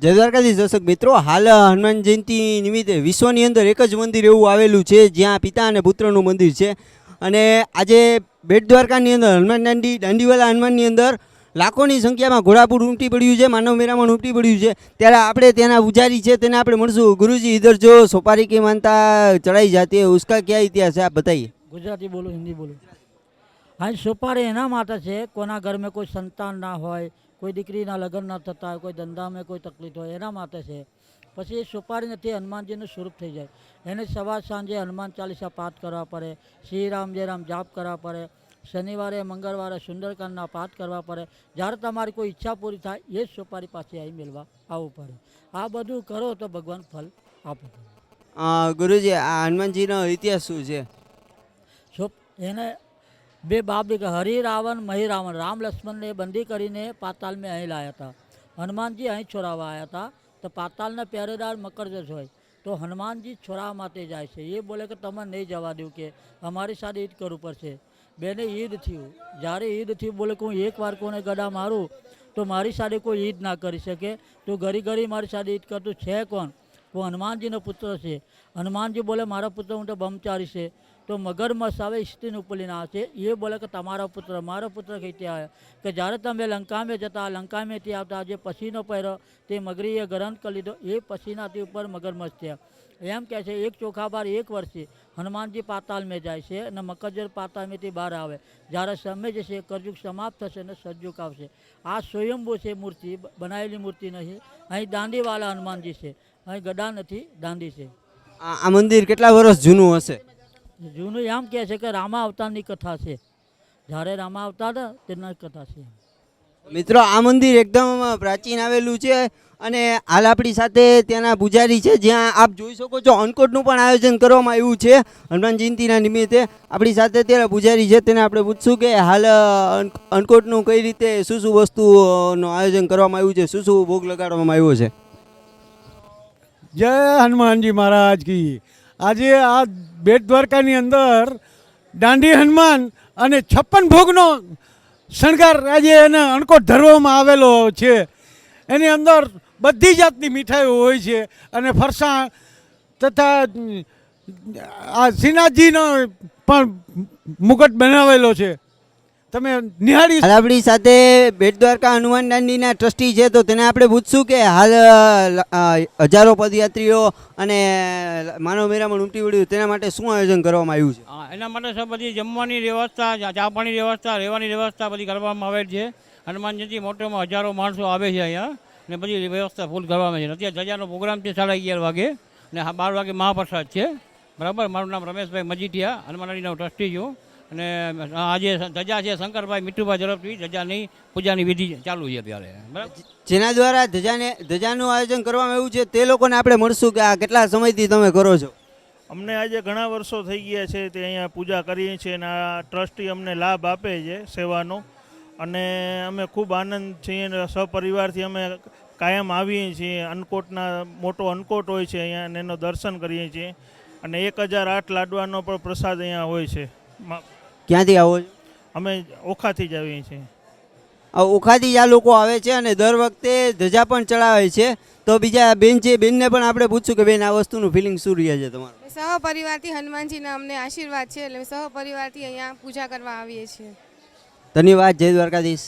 જય દ્વારકાજી દર્શક મિત્રો, હાલ હનુમાન જયંતિ નિમિત્તે વિશ્વની અંદર એક જ મંદિર એવું આવેલું છે, જ્યાં પિતા અને પુત્રનું મંદિર છે. અને આજે બેટ દ્વારકાની અંદર, હનુમાન દાંડી, દાંડીવાલા હનુમાનની અંદર લાખોની સંખ્યામાં ઘોડાપુર ઉમટી પડ્યું છે, માનવ મેરામણ ઉમટી પડ્યું છે. ત્યારે આપણે તેના પૂજારી છે, તેને આપણે મળશું. ગુરુજી ઇધર જો સોપારી કે માનતા ચડાઈ જાતી હૈ ઉસકા ક્યાં ઇતિહાસ છે, આપ બતાઈએ. ગુજરાતી બોલો, હિન્દી બોલો. હા સુપારી એના માટે છે કોના ઘરમાં કોઈ સંતાન ના હોય કોઈ દીકરીના લગ્ન ના થતા હોય કોઈ ધંધામાં કોઈ તકલીફ હોય એના માટે છે. પછી એ સુપારી નથી હનુમાનજીનું સ્વરૂપ થઈ જાય. એને સવાર સાંજે હનુમાન ચાલીસા પાઠ કરવા પડે શ્રી રામ જય રામ જાપ કરવા પડે શનિવારે મંગળવારે સુંદરકાંડના પાઠ કરવા પડે. જ્યારે તમારી કોઈ ઈચ્છા પૂરી થાય એ જ સુપારી પાસે આવી મેળવા આવવું પડે. આ બધું કરો તો ભગવાન ફલ આપે. ગુરુજી આ હનુમાનજીનો ઇતિહાસ શું છે? એને બે બાપ દીકરા, હરિ રાવણ, મહી રાવણ, રામ લક્ષ્મણને બંદી કરીને પાતાલમાં અહીં લાયા હતા. હનુમાનજી અહીં છોડાવવા આવ્યા હતા. તો પાતાલના પહેરેદાર મકરજસ હોય. તો હનુમાનજી છોડાવવા માટે જાય છે. એ બોલે કે તમે નહીં જવા દઉં કે અમારી સાથે ઈદ કરવું પડશે. બેને ઈદ થયું. જ્યારે ઈદ થયું, બોલે કે હું એકવાર કોને ગડા મારું? તો મારી સાથે કોઈ ઈદ ના કરી શકે. તો ઘરી ઘરી મારી સાથે ઈદ કરતું છે કોણ? હું હનુમાનજીનો પુત્ર છે. હનુમાનજી બોલે, મારો પુત્ર હું તો બ્રહ્મચારી છે. તો મગરમચ્છ આવે સ્ત્રીને ઉપલીના છે. એ બોલે કે તમારો પુત્ર, મારો પુત્ર કઈથી આવે કે જ્યારે તમે લંકામે જતા, લંકામેથી આવતા જે પસીનો પહેરો તે મગરીએ ગ્રહણ કરી લીધો. એ પસીનાથી ઉપર મગરમચ્છ થયા. એમ કહે છે, એક ચોખા બાર એક વર્ષે હનુમાનજી પાતાલમાં જાય છે અને મકરજર પાતાલમાંથી બહાર આવે. જ્યારે સમય જશે કરજુગ સમાપ્ત થશે અને સજ્જુક આવશે. આ સ્વયંભૂ છે મૂર્તિ બનાવેલી મૂર્તિ નથી અહીં દાંડીવાળા હનુમાનજી છે. અહીં ગડા નથી, દાંડી છે. આ મંદિર કેટલા વર્ષ જૂનું હશે? જૂનું એમ કહે છે કે રામા અવતારની કથા છે. જ્યારે રામા અવતાર તેના કથા છે. મિત્રો આ મંદિર એકદમ પ્રાચીન આવેલું છે અને હાલ આપણી સાથે ત્યાંના પૂજારી છે. જ્યાં આપ જોઈ શકો છો અન્નકોટનું પણ આયોજન કરવામાં આવ્યું છે. હનુમાન જયંતિના નિમિત્તે આપણી સાથે ત્યારે પૂજારી છે. તેને આપણે પૂછશું કે હાલ અન્નકોટનું કઈ રીતે શું શું વસ્તુઓનું આયોજન કરવામાં આવ્યું છે? શું શું ભોગ લગાડવામાં આવ્યો છે? જય હનુમાનજી મહારાજ કી. આજે આ બેટ દ્વારકાની અંદર દાંડી હનુમાન અને છપ્પન ભોગનો શણગાર આજે એને અણકોટ ધરવામાં આવેલો છે. એની અંદર બધી જાતની મીઠાઈઓ હોય છે અને ફરસાણ તથા આ શ્રીનાથજીનો પણ મુકટ બનાવેલો છે. તમે નિહાળી હાલ આપણી સાથે બેટ દ્વારકા હનુમાન દાંડીના ટ્રસ્ટી છે તો તેને આપણે પૂછશું કે હાલ હજારો પદયાત્રીઓ અને માનવ મેરામણ ઉમટી પડ્યું તેના માટે શું આયોજન કરવામાં આવ્યું છે? હા એના માટે સર બધી જમવાની વ્યવસ્થા ચા પાણી વ્યવસ્થા રહેવાની વ્યવસ્થા બધી કરવામાં આવે છે. હનુમાન જયંતિ મોટોમાં હજારો માણસો આવે છે અહીંયા ને બધી વ્યવસ્થા ફૂલ કરવામાં છે. અત્યારે ધજાનો પ્રોગ્રામ છે સાડા અગિયાર વાગે ને હા બાર વાગે મહાપ્રસાદ છે. બરાબર? મારું નામ રમેશભાઈ મજીઠિયા હનુમાન ટ્રસ્ટી છું. અને આજે ધજા છે શંકરભાઈ મીઠુભાઈ ઝડપથી ધજાની પૂજાની વિધિ ચાલુ છે અત્યારે. બરાબર? જેના દ્વારા ધજાને ધજાનું આયોજન કરવામાં આવ્યું છે તે લોકોને આપણે મળશું કે આ કેટલા સમયથી તમે કરો છો? અમને આજે ઘણા વર્ષો થઈ ગયા છે તે અહીંયા પૂજા કરીએ છીએ અને આ ટ્રસ્ટી અમને લાભ આપે છે સેવાનો. અને અમે ખૂબ આનંદ છીએ અને સપરિવારથી અમે કાયમ આવીએ છીએ. અન્નકોટના મોટો અન્નકોટ હોય છે અહીંયા અને એનો દર્શન કરીએ છીએ. અને એક હજાર આઠ લાડવાનો પણ પ્રસાદ અહીંયા હોય છે. ક્યાંથી આવો છો? અમે ઓખાથી જ આવીએ છીએ. આ ઓખાથી જ આ લોકો આવે છે અને દર વખતે ધજા પણ ચડાવે છે. તો બીજા બેન છે બેનને પણ આપણે પૂછશું કે બેન આ વસ્તુનું ફિલિંગ શું રહે છે તમારું? સહપરિવારથી હનુમાનજીના અમને આશીર્વાદ છે એટલે સહપરિવારથી અહીંયા પૂજા કરવા આવીએ છીએ. ધન્યવાદ જય દ્વારકાધીશ.